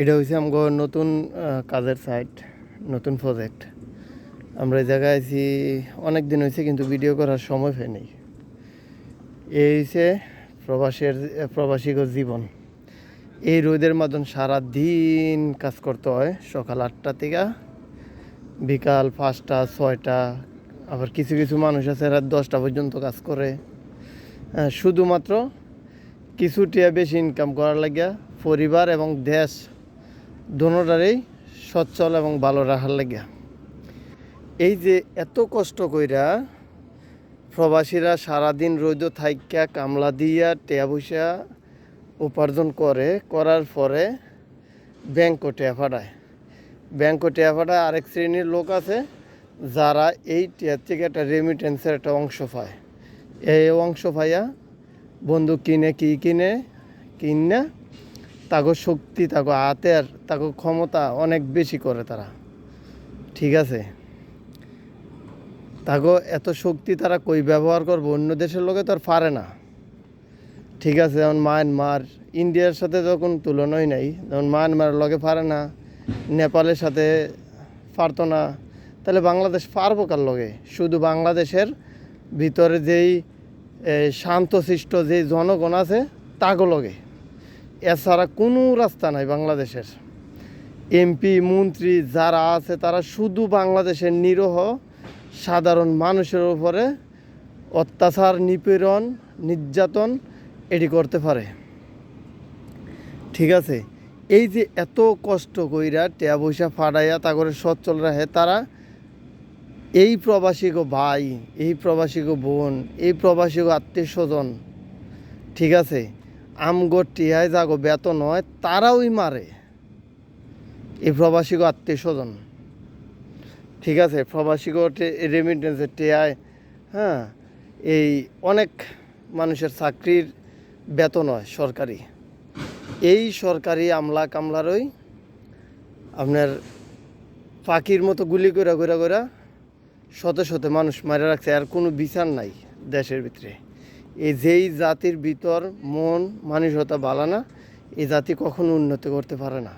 এটা হচ্ছে আমগো নতুন কাজের সাইট নতুন প্রজেক্ট আমরা এই জায়গায় আছি অনেক দিন হয়েছে কিন্তু ভিডিও করার সময় পাইনি এই হচ্ছে প্রবাসের প্রবাসীগর জীবন। এই রোদের মতন সারা দিন কাজ করতে হয়, সকাল আটটা থেকে বিকাল পাঁচটা, ছয়টা। আবার কিছু কিছু মানুষ আছে রাত দশটা পর্যন্ত কাজ করে। শুধুমাত্র কিছু টিয়া বেশি ইনকাম করার লাগিয়া পরিবার এবং দেশ দোনোটারই সচ্ছল এবং ভালো রাখার লাগিয়া এই যে এত কষ্ট কইরা প্রবাসীরা সারাদিন রোদ থাইকা, কামলা দিয়া, টেয়া পয়সা উপার্জন করে, করার পরে ব্যাংক টেয়া ফাটায়। ব্যাংক টেয়া ফাটায়, আরেক শ্রেণির লোক আছে, যারা এই টেয়ার থেকে একটা রেমিটেন্সের একটা অংশ পায়। এই অংশ পাইয়া বন্ধু কিনে কি কিনে কিনে তাকে শক্তি তাকে হাতের তাকে ক্ষমতা অনেক বেশি করে তারা। ঠিক আছে? তাকে এত শক্তি তারা কই ব্যবহার করব? অন্য দেশের লোকে তো আর পারে না। ঠিক আছে, যেমন মায়ানমার, ইন্ডিয়ার সাথে যখন তুলনাই নাই, যেমন মায়ানমারের লগে পারে না, নেপালের সাথে পারতো না, তাহলে বাংলাদেশ পারব কার লগে? শুধু বাংলাদেশের ভিতরে যেই শান্তশিষ্ট যে জনগণ আছে, তাগো লগে। এছাড়া কোনো রাস্তা নাই বাংলাদেশের। এমপি, মন্ত্রী যারা আছে, তারা শুধু বাংলাদেশের নিরহ, সাধারণ মানুষের উপরে অত্যাচার, নিপীড়ন, নির্যাতন এটি করতে পারে। ঠিক আছে, এই যে এত কষ্ট কইরা টেয়া পয়সা ফাটাইয়া তা করে সচ্ছল রাখে, তারা এই প্রবাসী গো ভাই, এই প্রবাসী গো বোন, এই প্রবাসী গো আত্মীয় স্বজন, ঠিক আছে আমগো টিয়ায় যাগো বেতন হয়, তারাওই মারে। এই প্রবাসী আত্মীয় স্বজন। ঠিক আছে, প্রবাসী রেমিটেন্সের টিয়ায় হ্যাঁ এই অনেক মানুষের চাকরির বেতন হয় সরকারি। এই সরকারি আমলা কামলারই আপনার পাখির মতো গুলি করে করে করে শত শত মানুষ মারা রাখছে, আর কোনো বিচার নাই দেশের ভিতরে। এই যেই জাতির ভিতর মন, মানসিকতা ভালো না এই জাতি কখনো উন্নতি করতে পারে না।